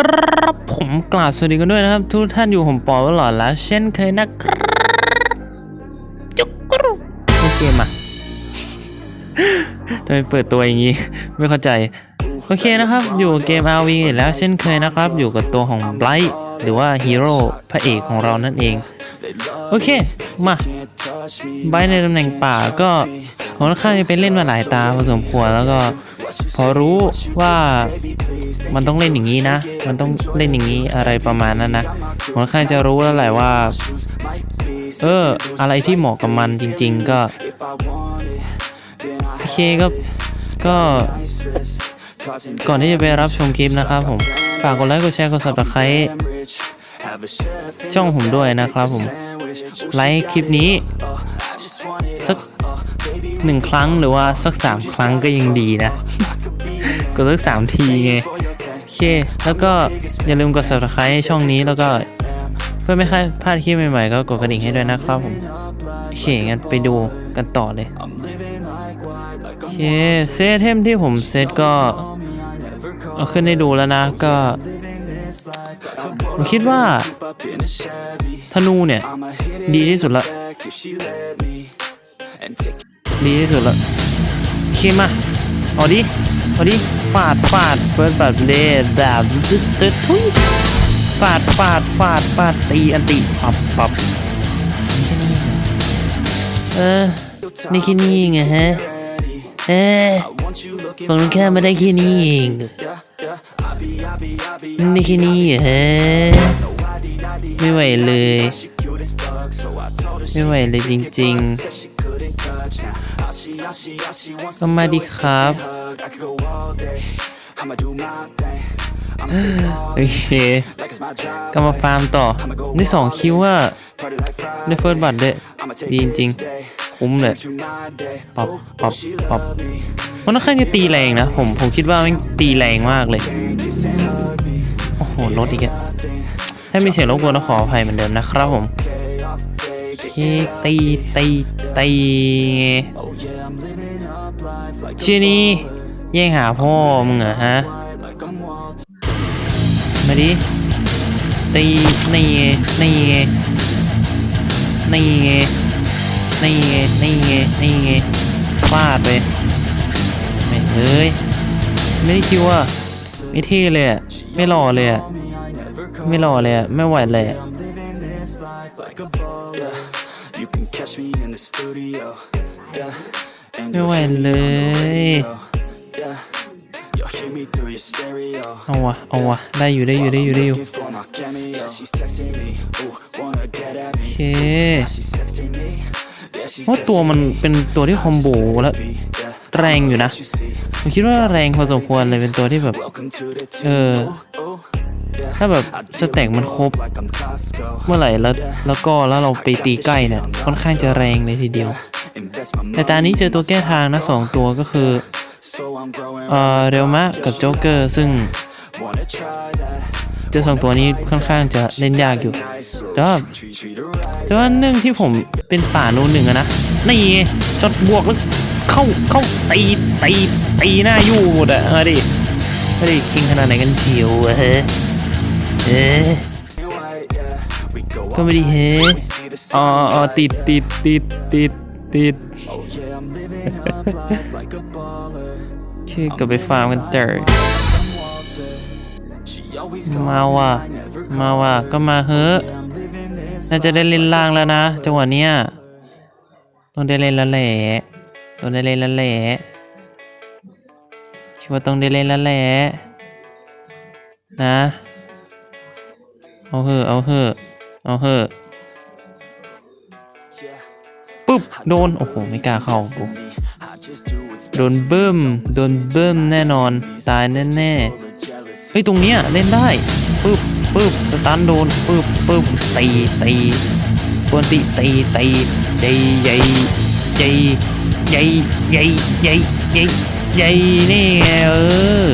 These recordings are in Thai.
ครับผมกล่าวสวัสดีกันด้วยนะครับ ทุกท่านอยู่ผมปอวหลอดแล้ว เช่นเคยนะครับจุกกรูโอเคมาทำไมเปิดตัวอย่างนี้ ไม่เข้าใจโอเคนะครับ อยู่เกม RV แล้วเช่นเคยนะครับ อยู่กับตัวของ Bright หรือว่าฮีโร่พระเอกของเรานั่นเอง โอเค มาไบรท์ในตำแหน่งป่าก็ค่อนข้างจะไปเล่นมาหลายตาพอสมควรแล้วก็ พอรู้ว่ามันต้องเล่นอย่างนี้นะ มันต้องเล่นอย่างนี้อะไรประมาณนั้นนะค่อนข้างจะรู้แล้วแหละว่า เออ อะไรที่เหมาะกับมันจริง ๆ ก็โอเคก็ก็ก่อนที่จะไปรับชมคลิปนะครับผม ฝากกดไลค์กดแชร์กด subscribe ช่องผมด้วยนะครับผม ไลค์คลิปนี้ สักหนึ่งครั้งหรือว่าสักสามครั้งก็ยังดีนะ กดสักสามทีไง โอเค แล้วก็อย่าลืมกด subscribe ให้ช่องนี้แล้วก็เพื่อไม่ให้พลาดคลิปใหม่ๆ ก็กดกระดิ่งให้ด้วยนะครับผม โอเค งั้นไปดูกันต่อเลย โอเค เซตเทมที่ผมเซตก็ เอาขึ้นให้ดูแล้วนะก็ ผมคิดว่าธนูเนี่ย ดีที่สุดละ ดีที่สุดละโอเคมาเอาดิเอาดิฟาดฟาดเฟิร์สบัตเลดแบบตึ๊ดตึ๊ดทุยฟาดฟาดฟาดฟาดตีอันติปับปับเออนี่แค่นี้ไงฮะเอ๊ะผมแค่ไม่ได้แค่นี้เอง นี่แค่นี้เหรอฮะไม่ไหวเลย ไม่ไหวเลยจริงๆ ก็มาดีครับ โอเค ก็มาฟาร์มต่อนี่สองคิวว่าได้เฟิร์สบัตรด้วยดีจริงๆ คุ้มเลยปับปับปับ มันค่อนข้างจะตีแรงนะ ผมผมคิดว่ามันตีแรงมากเลย โอ้โหรถอีกอะถ้ามีเสียงรบกวนก็ขออภัยเหมือนเดิมนะครับผมโอเคตีตีตีไงเชี่ยนี่แย่งหาพ่อมึงเหรอฮะ มาดิ ตีนี่ไงนี่ไงนี่ไงนี่ไงนี่ไงนี่ไงฟาดไป เอ้ย ไม่ได้คิวอะไม่เท่เลยอะไม่หล่อเลยอะไม่หล่อเลยอะไม่ไหวเลยไม่ไหวเลยเอาวะเอาวะได้อยู่ได้อยู่ได้อยู่ได้อยู่โอเคเพาตัวมันเป็นตัวที่คอมโบแล้วแรงอยู่นะ ผมคิดว่าแรงพอสมควรเลยเป็นตัวที่แบบ เออ ถ้าแบบสแต็กมันครบ เมื่อไหร่แล้วแล้วก็แล้วเราไปตีใกล้เนี่ยค่อนข้างจะแรงเลยทีเดียว แต่ตอนนี้เจอตัวแก้ทางนะสองตัวก็คือเออเรลมะกับโจ๊กเกอร์ซึ่งเจอสองตัวนี้ค่อนข้างจะเล่นยากอยู่ แต่ว่าแต่ว่าเนื่องที่ผมเป็นป่าโนนหนึ่งอะนะ นี่จดบวกแล้ว เข้าเข้าตีตีตีหน้ายู่หมดอะเอาดิเอาดิกิงขนาดไหนกันเชียวเฮ้เอ๊ะ and white yeah we go ก็ไม่ด้เฮ้อ๋ออ๋อติดติดติดติดติดคือกลับไปฟาร์มกันเจอมาว่ะมาว่ะก็มาเฮ้น่าจะได้เล่นล่างแล้วนะจังหวะเนี้ยต้องได้เล่นแล้วแหละ ต้องได้เล่นแล้วแหละคิดว่าต้องได้เล่นแล้วแหละนะ เอาเหอะเอาเหอะเอาเหอะปุ๊บโดน โอ้โห ไม่กล้าเข้ากูโดนเบิ้ม โดนเบิ้มแน่นอน ตายแน่ๆ full of jealous เฮ้ย ตรงเนี้ยเล่นได้ปึ๊บปึ๊บสตันโดนปึ๊บปึ๊บตีตีกวนตีตีตีใหญ่ใหญ่ใหญ่ ใหญ่ใหญ่ใหญ่ใหญ่ใหญ่นี่ไงเออ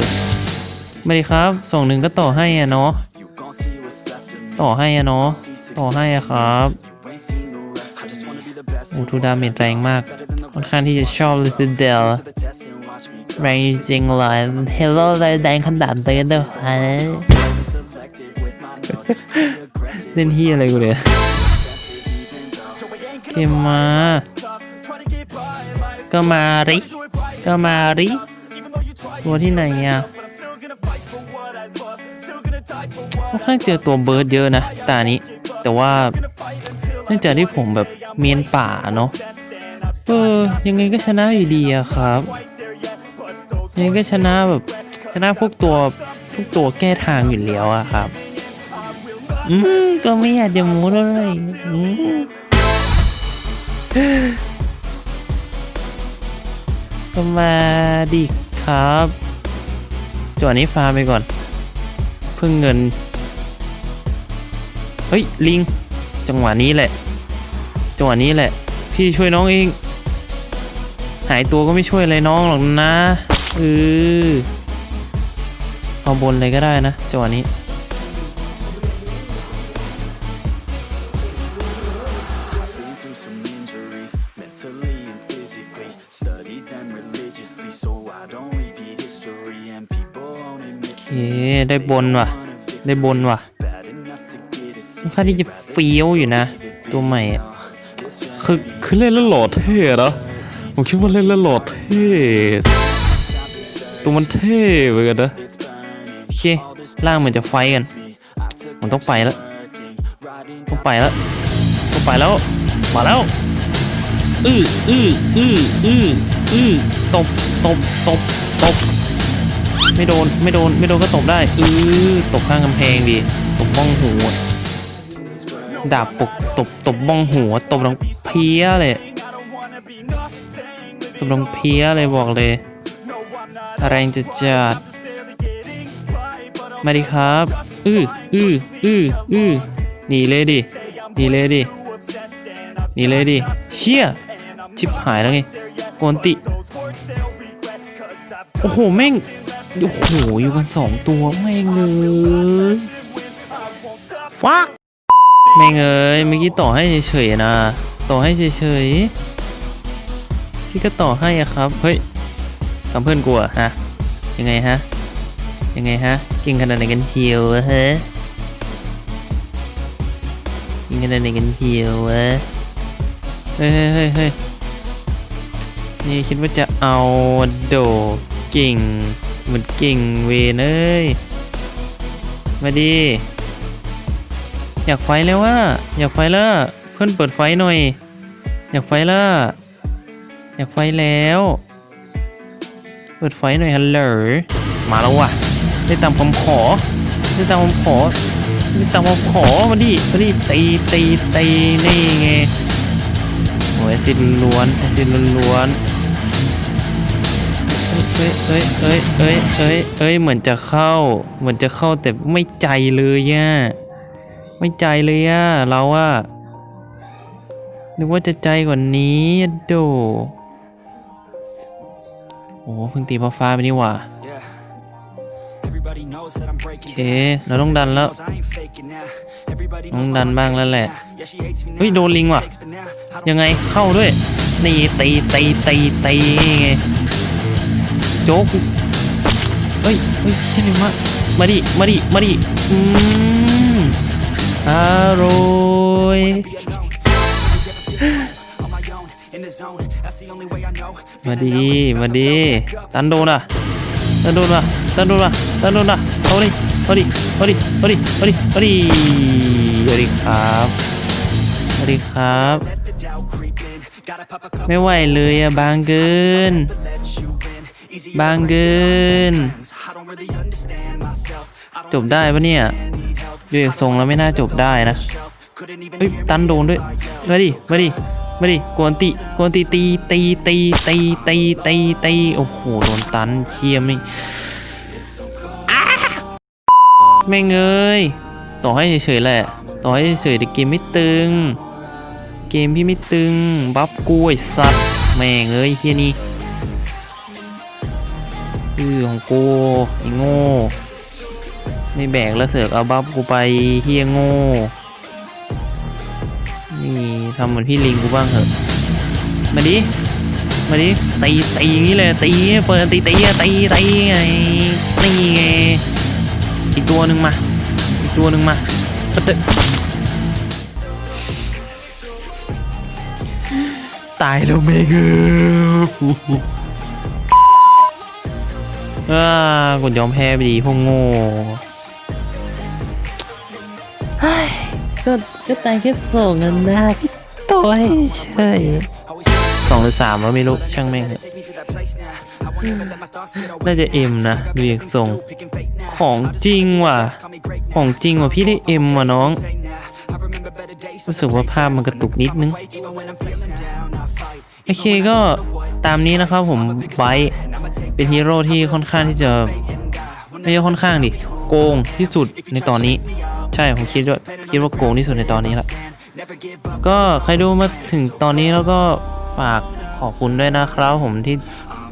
ไม่ดีครับ ส่งหนึ่งก็ต่อให้อะเนาะต่อให้อะเนาะต่อให้อะครับอ้ทูดาเมจแรงมาก ค่อนข้างที่จะชอบเลยทีเดียวแรงจริงเลยเฮลโลเลยแดงขนาดเต้นด้วยฮะเล่นที่อะไรกูเนี่ยเกมมา ก็มาริก็มาริตัวที่ไหนอะค่อนข้างเจอตัวเบิร์ดเยอะนะตานี้ แต่ว่าเนื่องจากที่ผมแบบเมียนป่าเนาะเออยังไงก็ชนะอยู่ดีอะครับ ยังไงก็ชนะแบบชนะพวกตัวพวกตัวแก้ทางอยู่แล้วอะครับ อืมก็ไม่อยากจะมูเลยอืม ก็มาดิครับจวดนี้ฟาร์มไปก่อน เพิ่งเงิน เฮ้ย ลิง จังหวะนี้แหละ จังหวะนี้แหละ พี่ช่วยน้องเอง หายตัวก็ไม่ช่วยอะไรน้องหรอกนะเออเอาบนเลยก็ได้นะจังหวะนี้ เย้ได้บนว่ะ ได้บนว่ะ bad enough to get a ค่อนข้างที่จะเฟี้ยวอยู่นะ ตัวใหม่อะคือคือเล่นแล้วหล่อเท่นะผมคิดว่าเล่นแล้วหล่อเท่ตัวมันเท่เหมือนกันนะโอเคล่างเหมือนจะไฟกันผมต้องไปแล้วต้องไปแล้วต้องไปแล้วมาแล้วอื้ออื้ออื้ออื้ออื้อตบตบตบตบ ไม่โดนไม่โดนไม่โดนก็ตบได้อือตบข้างกำแพงดีตบบ้องหูอะดาบปกตบตบบ้องหัวตบดังเพี้ยเลยตบดังเพี้ยเลยบอกเลย แรงจะจัดมาดิครับอืออืออืออือหนีเลยดิหนีเลยดิหนีเลยดิเชี่ยชิบหายแล้วไงโกนติ โอ้โหแม่ง โอ้โหอยู่กันสองตัวแม่งเลยฟักแม่งเอ้ยเมื่อกี้ต่อให้เฉยๆนะ ต่อให้เฉยๆพี่ก็ต่อให้อะครับ เฮ้ยทำเพื่อนกูอะฮะ ยังไงฮะ ยังไงฮะเก่งขนาดไหนกันเทียวอะฮะเก่งขนาดไหนกันเทียวอะเฮ้ยเฮ้ยเฮ้ยเฮ้ยนี่คิดว่าจะเอาโดเก่ง เหมือนเก่งเวเอ้ยมาดี อยากไฟแล้วว่า อยากไฟแล้วเพื่อนเปิดไฟหน่อย อยากไฟแล้วอยากไฟแล้ว เปิดไฟหน่อยฮัลโหลมาแล้วว่ะ ได้ตามคำขอ ได้ตามคำขอได้ตามคำขอมาดิมาดิตีตีตีนี่ไงโอ้ยสินล้วนสินล้วน เอ้ยเอ้ยเอ้ยเอ้ยเอ้ยเอ้ยเหมือนจะเข้า เหมือนจะเข้าแต่ไม่ใจเลยย่ะไม่ใจเลยอะเราอะนึกว่าจะใจกว่านี้อะโดโอ้เพิ่งตีฟ้าฟ้าไปนี่หว่า Yeah. Everybody knows that I'm breaking โอเคเราต้องดันแล้ว ต้องดันบ้างแล้วแหละ เฮ้ย โดนลิงว่ะ ยังไงเข้าด้วย นี่ตีตีตีตีไง โจ๊กเฮ้ยเฮ้ยใช่ไหมมามาดิ มาดิ มาดิ อืมอร่อย มาดี มาดี ตันโดนอะ ตันโดนอะ ตันโดนอะ ตันโดนอะ เอาดิ เอาดิ เอาดิ เอาดิ เอาดิ เอาดิ เอาดิครับเอาดิครับ ไม่ไหวเลยอะบางเกิน บางเกิน จบได้ปะเนี่ยดูจากทรงแล้วไม่น่าจบได้นะเฮ้ยตันโดนด้วย มาดิ มาดิ มาดิกวนติกวนติตีตีตีตีตีตีตีโอ้โห โดนตันเชียไม่อ้าแม่งเอ้ยต่อให้เฉยๆแหละ ต่อให้เฉยๆแต่เกมไม่ตึง เกมพี่ไม่ตึง บัฟกูไอ้สัตว์แม่งเอ้ยเฮียนี่ คือของกูไอ้โง่ ไม่แบกแล้วเสือกเอาบัฟกูไปเฮียโง่ นี่ทำเหมือนพี่ลิงกูบ้างเถอะ มาดิ มาดิตีตีอย่างนี้เลยตีเปิดตีตีตีตีไงนี่ไงอีกตัวหนึ่งมา อีกตัวหนึ่งมาก็เตตายแล้วเมเกอร์ อ่ากดยอมแพ้ไปดีพวกโง่เฮ้ยก็ก็ตายแค่สองนันนะพี่ตัวให้เฉยสองหรือสามวะไม่รู้ช่างแม่งเน่าจะเอ็มนะดูจากทรงของจริงว่ะ ของจริงว่ะพี่ได้เอ็มว่ะน้องรู้สึกว่าภาพมันกระตุกนิดนึง โอเคก็ ตามนี้นะครับผมไบร์เป็นฮีโร่ที่ค่อนข้างที่จะไม่ใช่ค่อนข้างดิโกงที่สุดในตอนนี้ ใช่ผมคิดว่าคิดว่าโกงที่สุดในตอนนี้ละก็ใครดูมาถึงตอนนี้แล้วก็ฝากขอบคุณด้วยนะครับ ผมที่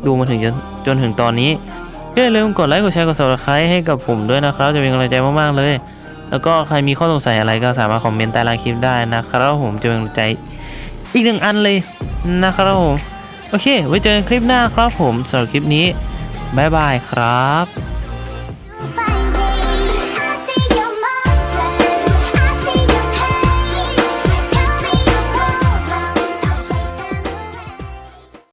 ดูมาถึงจนจนถึงตอนนี้ก็อย่าลืมกดไลค์กดแชร์กด subscribe ให้กับผมด้วยนะครับ จะเป็นกำลังใจมากๆเลย แล้วก็ใครมีข้อสงสัยอะไรก็สามารถคอมเมนต์ใต้ล่างคลิปได้นะครับผมจะเป็นกำลังใจอีกหนึ่งอันเลยนะครับผม โอเค ไว้เจอกันคลิปหน้าครับผมสำหรับคลิปนี้ บ๊ายบายครับ